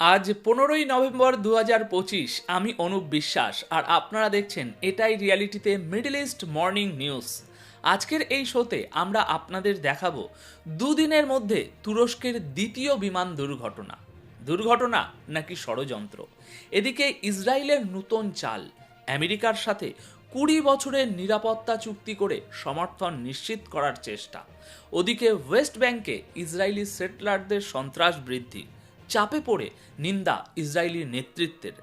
আজ পনেরোই নভেম্বর দু পঁচিশ, আমি অনুপ বিশ্বাস, আর আপনারা দেখছেন এটাই রিয়ালিটিতে মিডল ইস্ট মর্নিং নিউজ। আজকের এই শোতে আমরা আপনাদের দেখাবো দুদিনের মধ্যে তুরস্কের দ্বিতীয় বিমান দুর্ঘটনা। দুর্ঘটনা নাকি ষড়যন্ত্র? এদিকে ইসরায়েলের নূতন চাল, আমেরিকার সাথে কুড়ি বছরের নিরাপত্তা চুক্তি করে সমর্থন নিশ্চিত করার চেষ্টা। ওদিকে ওয়েস্ট ব্যাংকে ইসরায়েলি সেটলারদের সন্ত্রাস বৃদ্ধি। চাপে পড়ে নিন্দা ইসরায়েলি নেতৃত্বের।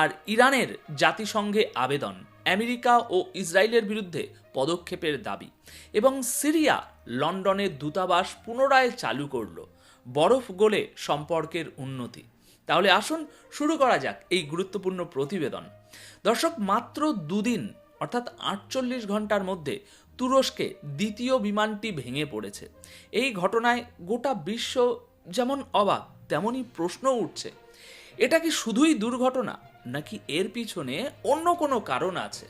আর ইরানের জাতিসংঘে আবেদন আমেরিকা ও ইসরায়েলের বিরুদ্ধে পদক্ষেপের দাবি। এবং সিরিয়া লন্ডনের দূতাবাস পুনরায় চালু করল, বরফ গলে সম্পর্কের উন্নতি। তাহলে আসুন শুরু করা যাক এই গুরুত্বপূর্ণ প্রতিবেদন। দর্শক, মাত্র দুদিন, অর্থাৎ আটচল্লিশ ঘণ্টার মধ্যে তুরস্কে দ্বিতীয় বিমানটি ভেঙে পড়েছে। এই ঘটনায় গোটা বিশ্ব যেমন অবাক তেমনই প্রশ্ন উঠছে, এটা কি শুধুই দুর্ঘটনা নাকি এর পিছনে অন্য কোনো কারণ আছে?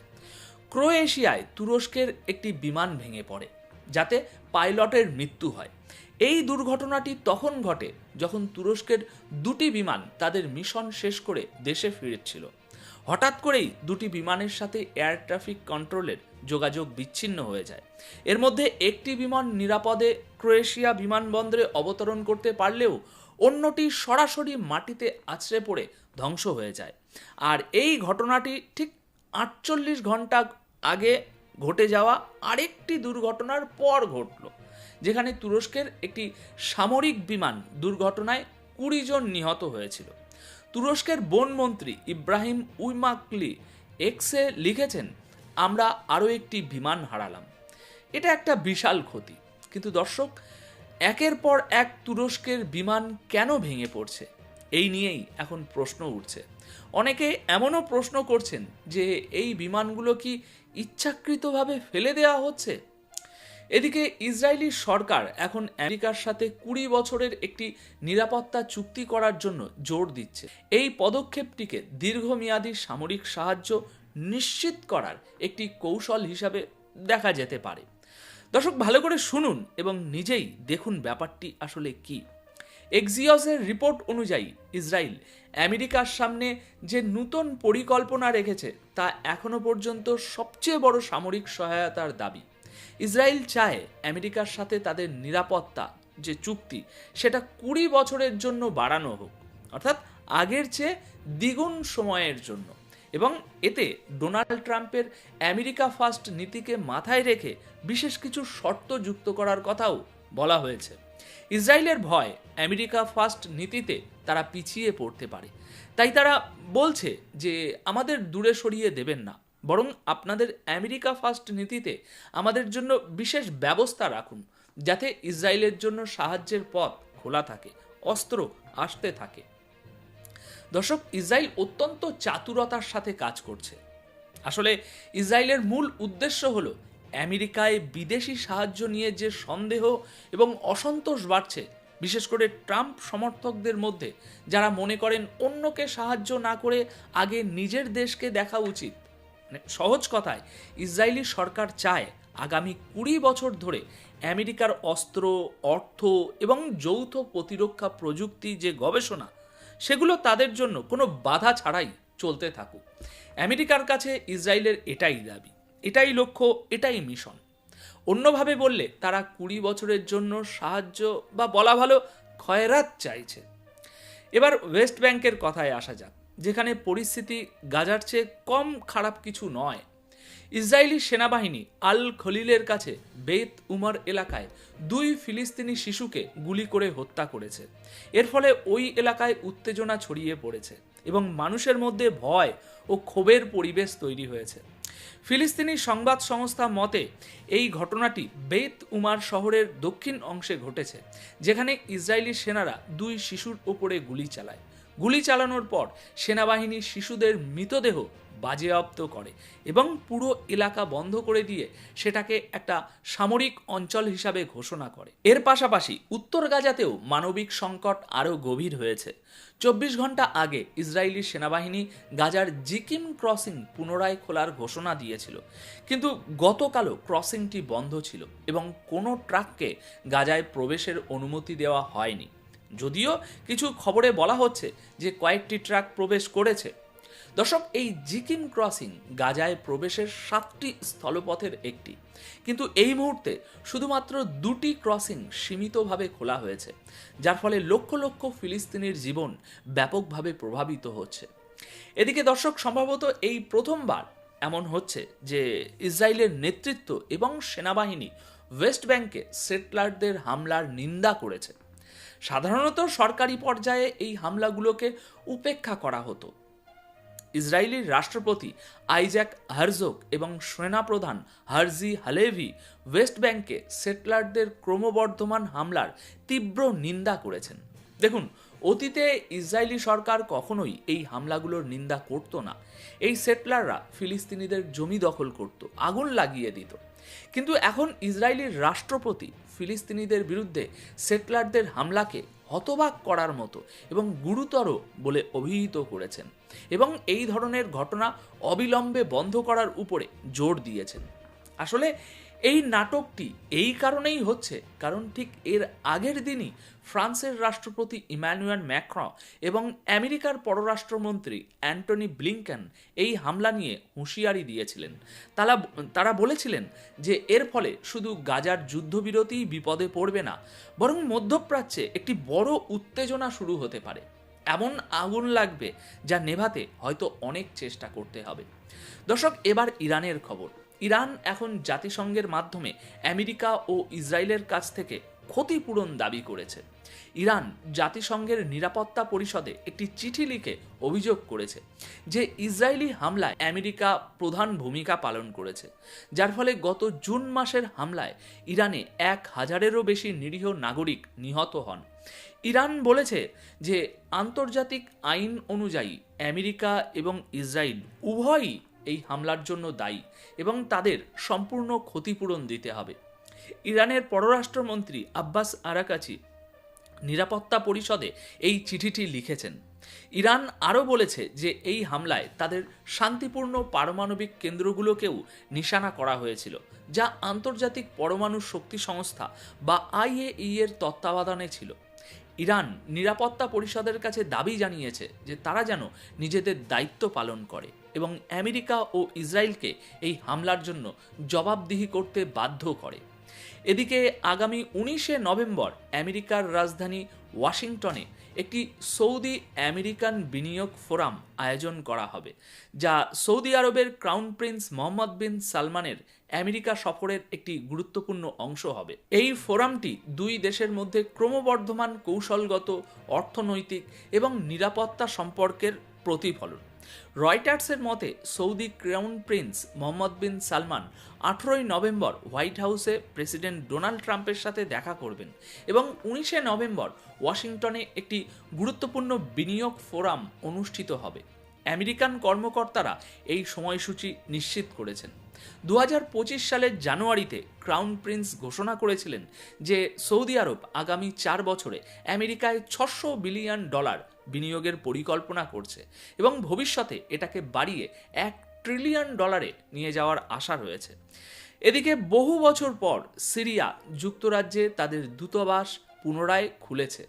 ক্রোয়েশিয়ায় তুরস্কের একটি বিমান ভেঙে পড়ে, যাতে পাইলটের মৃত্যু হয়। এই দুর্ঘটনাটি তখন ঘটে যখন তুরস্কের দুটি বিমান তাদের মিশন শেষ করে দেশে ফিরেছিল। হঠাৎ করেই দুটি বিমানের সাথে এয়ার ট্রাফিক কন্ট্রোলের যোগাযোগ বিচ্ছিন্ন হয়ে যায়। এর মধ্যে একটি বিমান নিরাপদে ক্রোয়েশিয়া বিমানবন্দরে অবতরণ করতে পারলেও অন্যটি সরাসরি মাটিতে আছড়ে পড়ে ধ্বংস হয়ে যায়। আর এই ঘটনাটি ঠিক আটচল্লিশ ঘণ্টা আগে ঘটে যাওয়া আরেকটি দুর্ঘটনার পর ঘটল, যেখানে তুরস্কের একটি সামরিক বিমান দুর্ঘটনায় কুড়ি জন নিহত হয়েছিল। তুরস্কের বনমন্ত্রী ইব্রাহিম উইমাকলি এক্সে লিখেছেন, আমরা আরও একটি বিমান হারালাম। এটা একটা বিশাল ক্ষতি। কিন্তু দর্শক একের পর এক তুরস্কের বিমান কেন ভেঙে পড়ছে? এই নিয়েই এখন প্রশ্ন উঠছে। অনেকে এমনও প্রশ্ন করছেন যে এই বিমানগুলো কি ইচ্ছাকৃতভাবে ফেলে দেওয়া হচ্ছে? এদিকে ইসরায়েলি সরকার এখন আমেরিকার সাথে কুড়ি বছরের একটি নিরাপত্তা চুক্তি করার জন্য জোর দিচ্ছে। এই পদক্ষেপটিকে দীর্ঘমেয়াদী সামরিক সাহায্য নিশ্চিত করার একটি কৌশল হিসাবে দেখা যেতে পারে। দর্শক, ভালো করে শুনুন এবং নিজেই দেখুন ব্যাপারটি আসলে কি। এক্সিয়সের রিপোর্ট অনুযায়ী ইসরায়েল আমেরিকার সামনে যে নূতন পরিকল্পনা রেখেছে, তা এখনও পর্যন্ত সবচেয়ে বড় সামরিক সহায়তার দাবি। ইসরায়েল চায় আমেরিকার সাথে তাদের নিরাপত্তা, যে চুক্তি, সেটা কুড়ি বছরের জন্য বাড়ানো হোক, অর্থাৎ আগের চেয়ে দ্বিগুণ সময়ের জন্য। এবং এতে ডোনাল্ড ট্রাম্পের আমেরিকা ফার্স্ট নীতিকে মাথায় রেখে বিশেষ কিছু শর্ত যুক্ত করার কথাও বলা হয়েছে। ইসরায়েলের ভয় আমেরিকা ফার্স্ট নীতিতে তারা পিছিয়ে পড়তে পারে। তাই তারা বলছে যে আমাদের দূরে সরিয়ে দেবেন না, বরং আপনাদের আমেরিকা ফার্স্ট নীতিতে আমাদের জন্য বিশেষ ব্যবস্থা রাখুন, যাতে ইসরায়েলের জন্য সাহায্যের পথ খোলা থাকে, অস্ত্র আসতে থাকে। দর্শক, ইসরায়েল অত্যন্ত চাতুরতার সাথে কাজ করছে। আসলে ইসরায়েলের মূল উদ্দেশ্য হলো আমেরিকায় বিদেশি সাহায্য নিয়ে যে সন্দেহ এবং অসন্তোষ বাড়ছে, বিশেষ করে ট্রাম্প সমর্থকদের মধ্যে, যারা মনে করেন অন্যকে সাহায্য না করে আগে নিজের দেশকে দেখা উচিত। মানে সহজ কথায়, ইসরায়েলি সরকার চায় আগামী কুড়ি বছর ধরে আমেরিকার অস্ত্র, অর্থ এবং যৌথ প্রতিরক্ষা প্রযুক্তি যে গবেষণা সেগুলো তাদের জন্য কোনো বাধা ছাড়াই চলতে থাকুক। আমেরিকার কাছে ইসরায়েলের এটাই দাবি, এটাই লক্ষ্য, এটাই মিশন। অন্যভাবে বললে, তারা কুড়ি বছরের জন্য সাহায্য বা বলা ভালো খয়রাত চাইছে। এবার ওয়েস্ট ব্যাংকের কথায় আসা যাক, যেখানে পরিস্থিতি গাজার চেয়ে কম খারাপ কিছু নয়। ইসরায়েলি সেনাবাহিনী আল খলিলের কাছে বেত উমর এলাকায় দুই ফিলিস্তিনি শিশুকে গুলি করে হত্যা করেছে। এর ফলে ওই এলাকায় উত্তেজনা ছড়িয়ে পড়েছে এবং মানুষের মধ্যে ভয় ও ক্ষোভের পরিবেশ তৈরি হয়েছে। ফিলিস্তিনি সংবাদ সংস্থা মতে, এই ঘটনাটি বেত উমার শহরের দক্ষিণ অংশে ঘটেছে, যেখানে ইসরায়েলি সেনারা দুই শিশুর ওপরে গুলি চালায়। গুলি চালানোর পর সেনাবাহিনী শিশুদের মৃতদেহ বাজেয়াপ্ত করে এবং পুরো এলাকা বন্ধ করে দিয়ে সেটাকে একটা সামরিক অঞ্চল হিসাবে ঘোষণা করে। এর পাশাপাশি উত্তর গাজাতেও মানবিক সংকট আরও গভীর হয়েছে। চব্বিশ ঘণ্টা আগে ইসরায়েলি সেনাবাহিনী গাজার জিকিম ক্রসিং পুনরায় খোলার ঘোষণা দিয়েছিল। কিন্তু গতকালও ক্রসিংটি বন্ধ ছিল এবং কোনো ট্রাককে গাজায় প্রবেশের অনুমতি দেওয়া হয়নি। যদিও কিছু খবরে বলা হচ্ছে যে কয়েকটি ট্রাক প্রবেশ করেছে। দর্শক, এই জিকিম ক্রসিং গাজায় প্রবেশের সাতটি স্থলপথের একটি। কিন্তু এই মুহূর্তে শুধুমাত্র দুটি ক্রসিং সীমিতভাবে খোলা হয়েছে, যার ফলে লক্ষ লক্ষ ফিলিস্তিনির জীবন ব্যাপকভাবে প্রভাবিত হচ্ছে। এদিকে দর্শক, সম্ভবত এই প্রথমবার এমন হচ্ছে যে ইসরায়েলের নেতৃত্ব এবং সেনাবাহিনী ওয়েস্ট ব্যাংকে সেটলারদের হামলার নিন্দা করেছে। সাধারণত সরকারি পর্যায়ে এই হামলাগুলোকে উপেক্ষা করা হতো। ইসরায়েলি রাষ্ট্রপতি আইজ্যাক হারজোক এবং সেনাপ্রধান হারজি হালেভি ওয়েস্ট ব্যাংকে সেটলারদের ক্রমবর্ধমান হামলার তীব্র নিন্দা করেছেন। দেখুন, অতীতে ইসরায়েলি সরকার কখনোই এই হামলাগুলোর নিন্দা করত না। এই সেটলাররা ফিলিস্তিনিদের জমি দখল করত, আগুন লাগিয়ে দিত। কিন্তু এখন ইসরায়েলের রাষ্ট্রপতি ফিলিস্তিনিদের বিরুদ্ধে সেটলারদের হামলাকে হতবাক করার মতো এবং গুরুতর বলে অভিহিত করেছেন এবং এই ধরনের ঘটনা অবিলম্বে বন্ধ করার উপরে জোর দিয়েছেন। আসলে এই নাটকটি এই কারণেই হচ্ছে, কারণ ঠিক এর আগের দিনই ফ্রান্সের রাষ্ট্রপতি ইম্যানুয়েল ম্যাক্র এবং আমেরিকার পররাষ্ট্রমন্ত্রী অ্যান্টনি ব্লিংকেন এই হামলা নিয়ে হুঁশিয়ারি দিয়েছিলেন। তারা তারা বলেছিলেন যে এর ফলে শুধু গাজার যুদ্ধবিরতিই বিপদে পড়বে না, বরং মধ্যপ্রাচ্যে একটি বড় উত্তেজনা শুরু হতে পারে। এমন আগুন লাগবে যা নেভাতে হয়তো অনেক চেষ্টা করতে হবে। দর্শক, এবার ইরানের খবর। ইরান এখন জাতিসংঘের মাধ্যমে আমেরিকা ও ইসরায়েলের কাছ থেকে ক্ষতিপূরণ দাবি করেছে। ইরান জাতিসংঘের নিরাপত্তা পরিষদে একটি চিঠি লিখে অভিযোগ করেছে যে ইসরায়েলি হামলায় আমেরিকা প্রধান ভূমিকা পালন করেছে, যার ফলে গত জুন মাসের হামলায় ইরানে এক হাজারেরও বেশি নিরীহ নাগরিক নিহত হন। ইরান বলেছে যে আন্তর্জাতিক আইন অনুযায়ী আমেরিকা এবং ইসরায়েল উভয়ই এই হামলার জন্য দায়ী এবং তাদের সম্পূর্ণ ক্ষতিপূরণ দিতে হবে। ইরানের পররাষ্ট্রমন্ত্রী আব্বাস আরাকাচি নিরাপত্তা পরিষদে এই চিঠিটি লিখেছেন। ইরান আরও বলেছে যে এই হামলায় তাদের শান্তিপূর্ণ পারমাণবিক কেন্দ্রগুলোকেও নিশানা করা হয়েছিল, যা আন্তর্জাতিক পরমাণু শক্তি সংস্থা বা আইএই এর তত্ত্বাবধানে ছিল। ইরান নিরাপত্তা পরিষদের কাছে দাবি জানিয়েছে যে তারা যেন নিজেদের দায়িত্ব পালন করে এবং আমেরিকা ও ইসরায়েলকে এই হামলার জন্য জবাবদিহি করতে বাধ্য করে। এদিকে আগামী উনিশে নভেম্বর আমেরিকার রাজধানী ওয়াশিংটনে একটি সৌদি আমেরিকান বিনিয়োগ ফোরাম আয়োজন করা হবে, যা সৌদি আরবের ক্রাউন প্রিন্স মোহাম্মদ বিন সালমানের আমেরিকা সফরের একটি গুরুত্বপূর্ণ অংশ হবে। এই ফোরামটি দুই দেশের মধ্যে ক্রমবর্ধমান কৌশলগত, অর্থনৈতিক এবং নিরাপত্তা সম্পর্কের প্রতিফলন। রয়টার্সের মতে, Saudi crown prince Mohammed bin Salman আঠেরোই নভেম্বর হোয়াইট হাউসে প্রেসিডেন্ট ডোনাল্ড ট্রাম্পের সাথে দেখা করবেন এবং উনিশে নভেম্বর ওয়াশিংটনে একটি গুরুত্বপূর্ণ বিনিয়োগ ফোরাম অনুষ্ঠিত হবে। আমেরিকান কর্মকর্তারা এই সময়সূচি নিশ্চিত করেছেন। দু হাজার পঁচিশ সালের জানুয়ারিতে ক্রাউন প্রিন্স ঘোষণা করেছিলেন যে সৌদি আরব আগামী চার বছরে আমেরিকায় ছশো বিলিয়ন ডলার বিনিয়োগের পরিকল্পনা করছে এবং ভবিষ্যতে এটাকে বাড়িয়ে এক ট্রিলিয়ন ডলারে নিয়ে যাওয়ার আশা রয়েছে। এদিকে বহু বছর পর সিরিয়া যুক্তরাজ্যে তাদের দূতাবাস পুনরায় খুলেছে।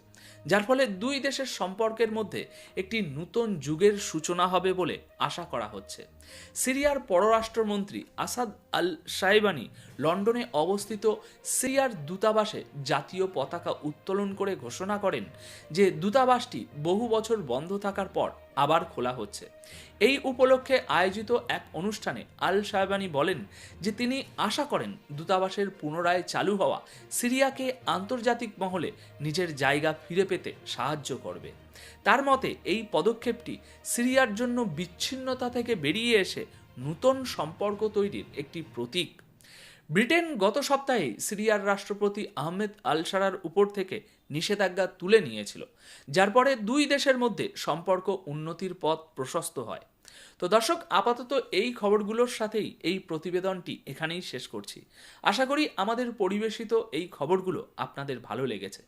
যার ফলে দুই দেশের সম্পর্কের মধ্যে একটি নূতন যুগের সূচনা হবে বলে আশা করা হচ্ছে। সিরিয়ার পররাষ্ট্রমন্ত্রী আসাদ আল সাইবানি লন্ডনে অবস্থিত সিরিয়ার দূতাবাসে জাতীয় পতাকা উত্তোলন করে ঘোষণা করেন যে দূতাবাসটি বহু বছর বন্ধ থাকার পর আবার খোলা হচ্ছে। এই উপলক্ষে আয়োজিত এক অনুষ্ঠানে আল সাহেবানি বলেন যে তিনি আশা করেন দূতাবাসের পুনরায় চালু হওয়া সিরিয়াকে আন্তর্জাতিক মহলে নিজের জায়গা ফিরে পেতে সাহায্য করবে। তার মতে, এই পদক্ষেপটি সিরিয়ার জন্য বিচ্ছিন্নতা থেকে বেরিয়ে এসে নূতন সম্পর্ক তৈরির একটি প্রতীক। ব্রিটেন গত সপ্তাহে সিরিয়ার রাষ্ট্রপতি আহমেদ আল সারার উপর থেকে নিষেধাজ্ঞা তুলে নিয়েছিল, যার পরে দুই দেশের মধ্যে সম্পর্ক উন্নতির পথ প্রশস্ত হয়। তো দর্শক, আপাতত এই খবরগুলোর সাথেই এই প্রতিবেদনটি এখানেই শেষ করছি। আশা করি আমাদের পরিবেশিত এই খবরগুলো আপনাদের ভালো লেগেছে।